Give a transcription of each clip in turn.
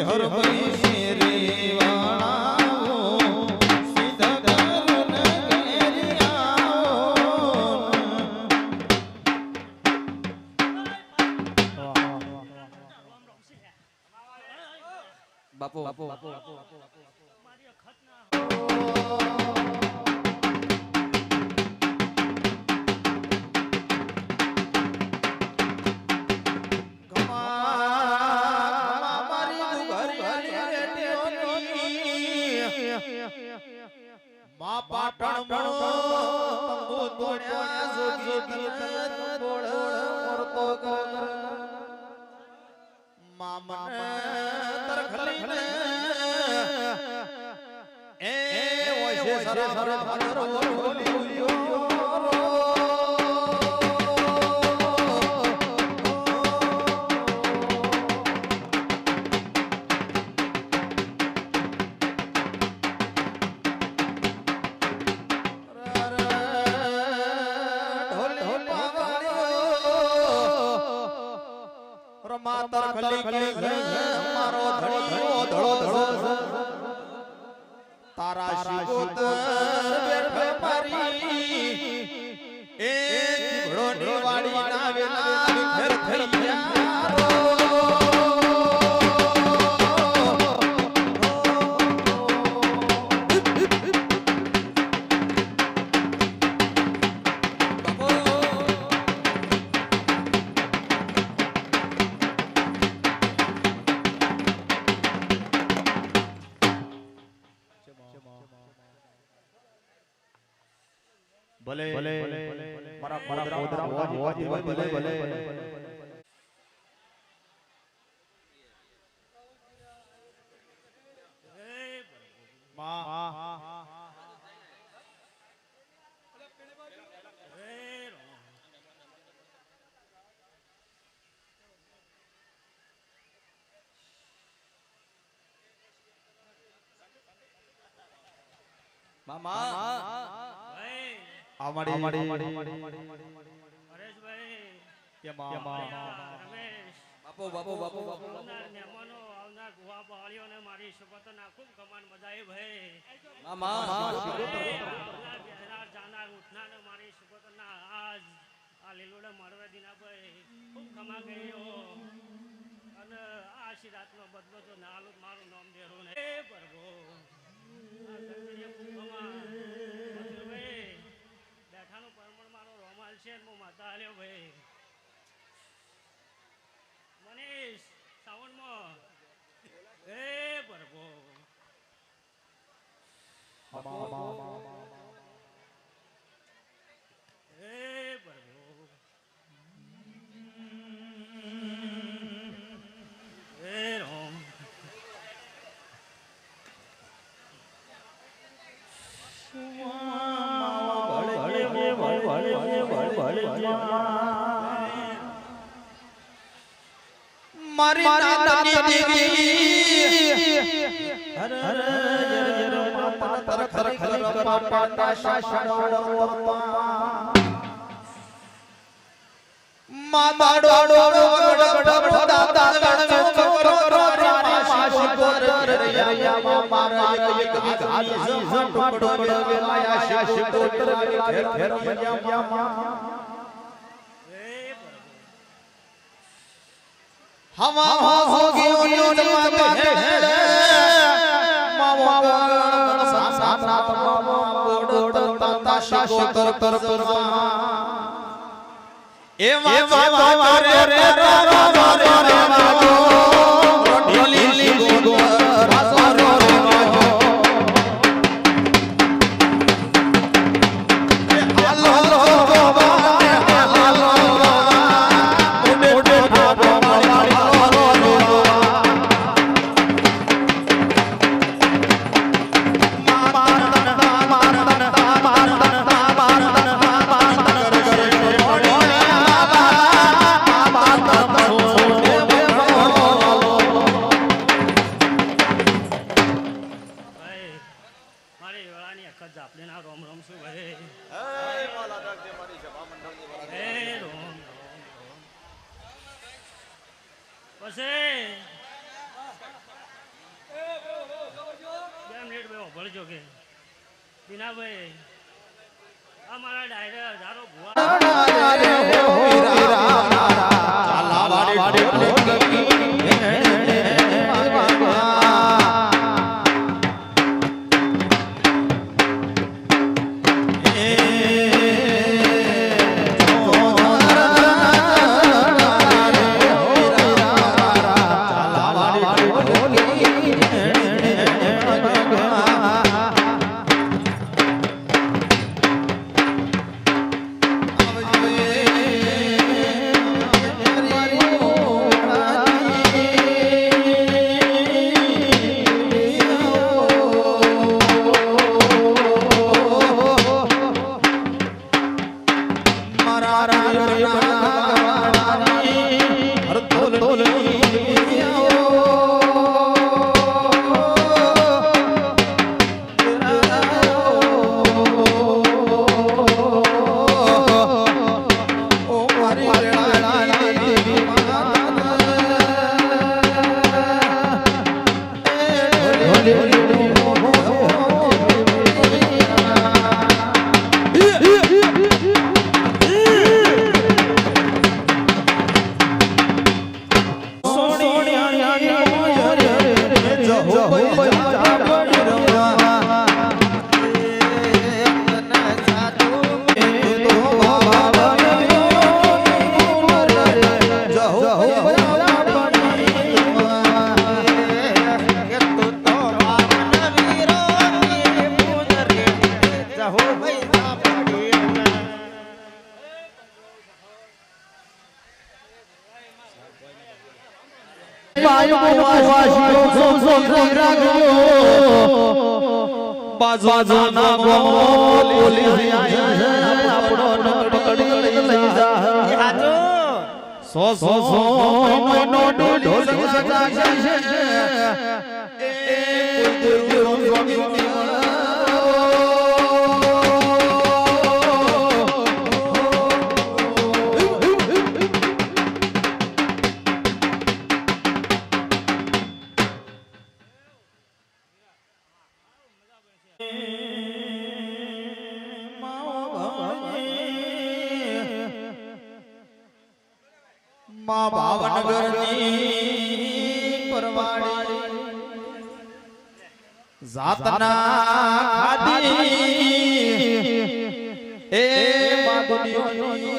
હર ભાઈ ઓશે સરે મામા. અમારી અમારી પરેશભાઈ મામા. રમેશ બાપો બાપો બાપો બાપુ. આવનાર મહેમાનો આવનાર ગુવા બાળીઓને મારી શુભતના ખૂબ કમાન બધાય ભાઈ મામા. જાનાર ઉઠનાને મારી શુભતના આજ આ લીલોડા મારવા દીના ભાઈ ખૂબ કમા ગયો અને આ આશીર્વાદનો બદલો તો નાલું મારું નામ દેરું ને હે પ્રભુ બેઠાનું પરમણ મારો રોમાલ છે હું માતા હાલ્યો ભાઈ મનીષ સાવનમાં હે પ્રભુ હે પ્રભુ હે રામ મારી નાની દીકરી હર હર યર યર મા તર ખર ખર પાપા ના શાસન મા દાડો ડો ગડ ગડ દાદા ગણ મારી એક એક હાથ ઝટ ટોડ વેલાયા શાસી કોતર ખેર ખેર મજા હે પ્રભુ હવા હો હોગી ઓનો જમા હે માવો સા સા નાત માવો બોડ તાતા શાશો તર તર તર એ વા વા વા વા રે રે રા રા રા રે પછી બે મિનિટ ભાઈ ભળજો કે. દીનાભાઈ અમારા ડાયરેક્ટ હજારો ભુવા. બાજુના ગોમો પોલીસ આપણો નંબર પકડી લઈ જા સો સો સો મહિનો ઢોલ સજા છે એ કોઈ દેવ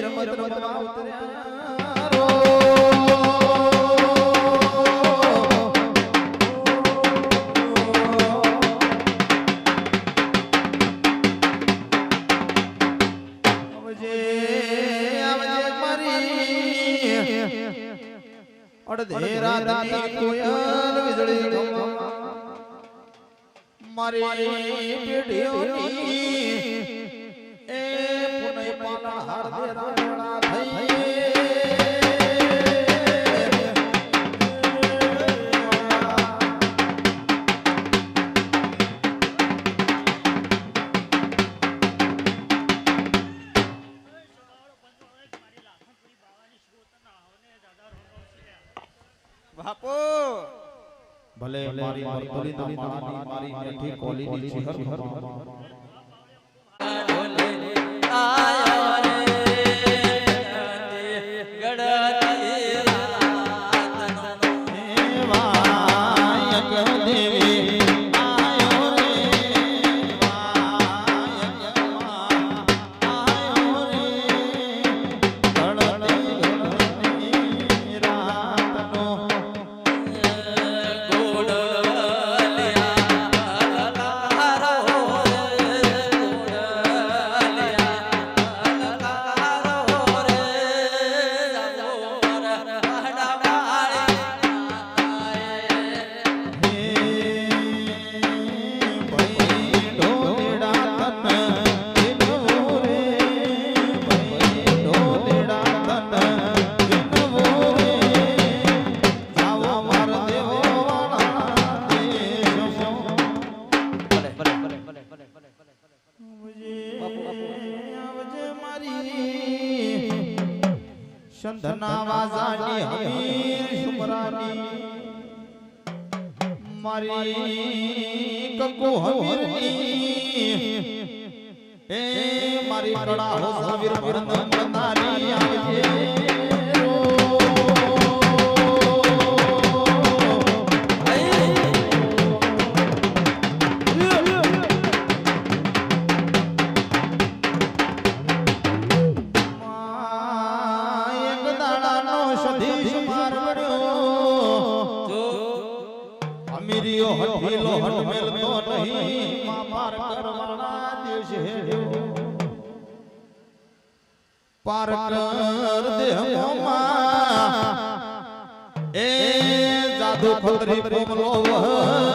રમત રમતમાં ઉતર્યા મારી પેઢીઓની तेरा हर तेरा સંધના વાજાની હમીર શુમરાની મારી કકુ હમીરની એ મારી કળા હો સવીર વિરંદ બંધારી પાર કર દેહમાં. એ જાદુ ખત્રી પોમલો બાબા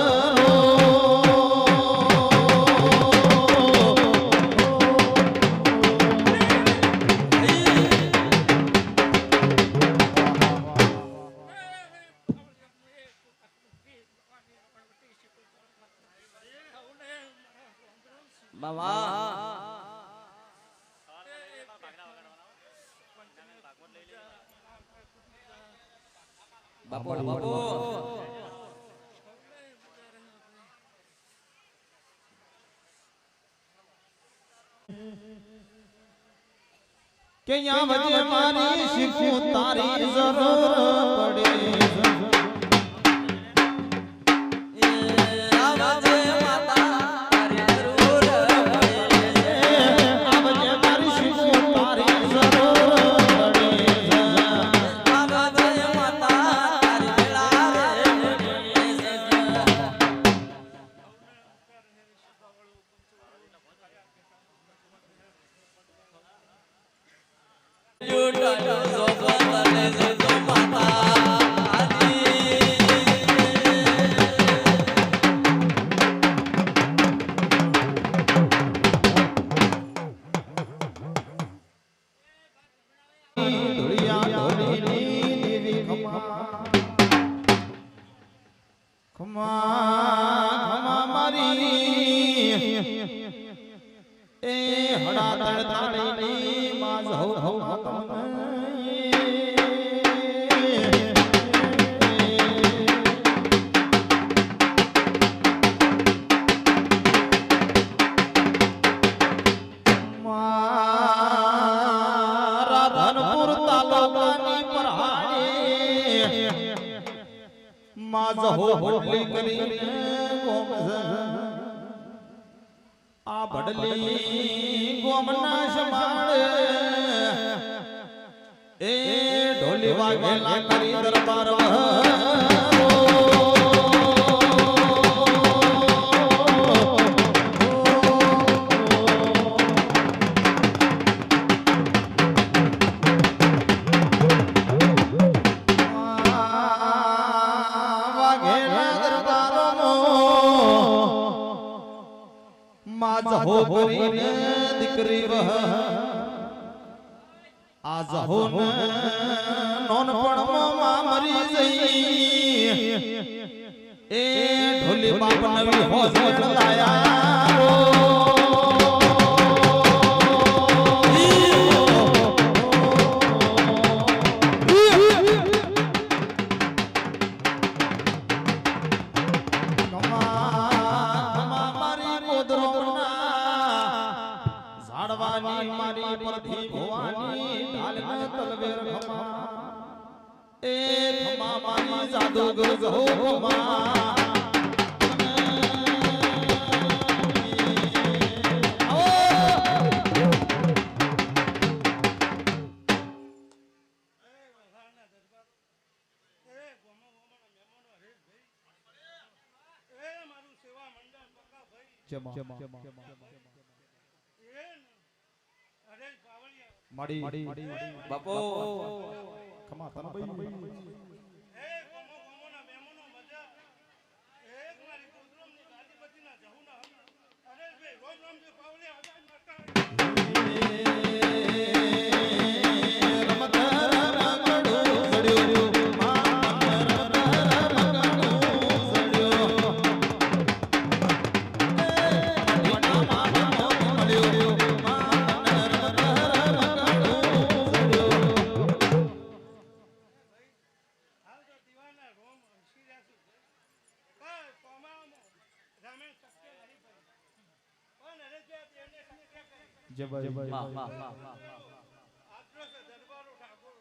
કે યા વજે મારી શીખું તારી જરૂર પડે. એ હડા તળ તાળીની માઝ હો હો મારા ધનપુર તાલુકાની હો હોટલી કરીને આ ભડલી ગોમના સમાડે એ ઢોલી વાગેલા કરી દરબાર દરબારોમાં માજ હો કરીને દીકરી વહ. આજ હો ને નોનપણમાં મરી જઈ. એ ઢોલી બાપ નવી હો લાયા ઝાડવાની મારી પરથી ભવાની ઢાલના તલવેર ખમા. એ ખમા મારી જાદુગર ગો ખમા. માડી બાપો. ખમા તને ભાઈ. રમત જય વાહ વાહ વાહ આજનો છે દરબારો ઠાકોર